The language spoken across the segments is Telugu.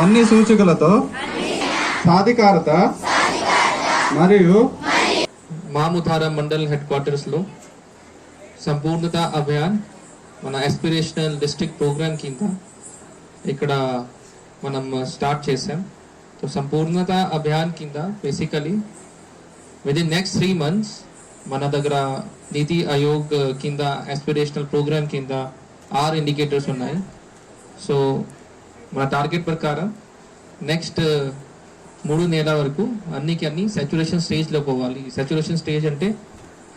అన్ని సూచికలతో సాధికారత మరియు మాముధార మండల్ హెడ్ క్వార్టర్స్లో సంపూర్ణత అభియాన్ మన ఎస్పిరేషనల్ డిస్ట్రిక్ట్ ప్రోగ్రామ్ కింద ఇక్కడ మనం స్టార్ట్ చేసాం సో సంపూర్ణత అభియాన్ కింద basically within next three months మన దగ్గర నీతి ఆయోగ్ కింద ఎస్పిరేషనల్ ప్రోగ్రామ్ కింద ఆరు ఇండికేటర్స్ ఉన్నాయి. సో మన టార్గెట్ ప్రకారం నెక్స్ట్ మూడు నెలల వరకు అన్నికి అన్ని సాచురేషన్ స్టేజ్లో పోవాలి. సాచురేషన్ స్టేజ్ అంటే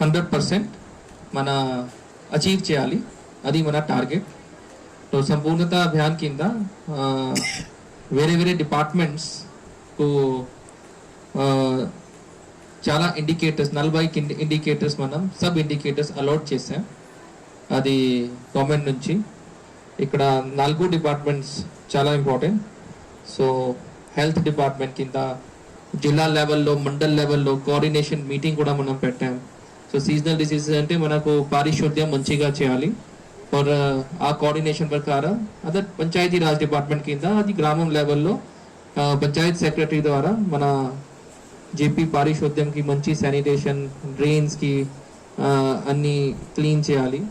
హండ్రెడ్ పర్సెంట్ మన అచీవ్ చేయాలి. అది మన టార్గెట్ సో సంపూర్ణత అభియాన్ కింద వేరే వేరే డిపార్ట్మెంట్స్కు చాలా ఇండికేటర్స్ నలభై ఇండికేటర్స్ మనం సబ్ ఇండికేటర్స్ అలాట్ చేసాం అది గవర్నమెంట్ నుంచి. ఇక్కడ నాలుగు డిపార్ట్మెంట్స్ చాలా ఇంపార్టెంట్ సో హెల్త్ డిపార్ట్మెంట్ కింద జిల్లా లెవెల్లో మండల్ లెవెల్లో కోఆర్డినేషన్ మీటింగ్ కూడా మనం పెట్టాం. సో సీజనల్ డిసీజెస్ అంటే మనకు పారిశుద్ధ్యం మంచిగా చేయాలి. ఫర్ ఆ కోఆర్డినేషన్ ప్రకారం అదే పంచాయతీ రాజ్ డిపార్ట్మెంట్ కింద అది గ్రామం లెవెల్లో పంచాయత్ సెక్రటరీ ద్వారా మన జేపీ పారిశుద్ధ్యంకి మంచి శానిటేషన్ డ్రైన్స్కి అన్నీ క్లీన్ చేయాలి.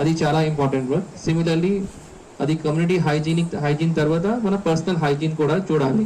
అది చాలా ఇంపార్టెంట్ వర్క్. సిమిలర్లీ అది కమ్యూనిటీ హైజీనిక్ హైజీన్ తర్వాత మన పర్సనల్ హైజీన్ కూడా చూడాలి.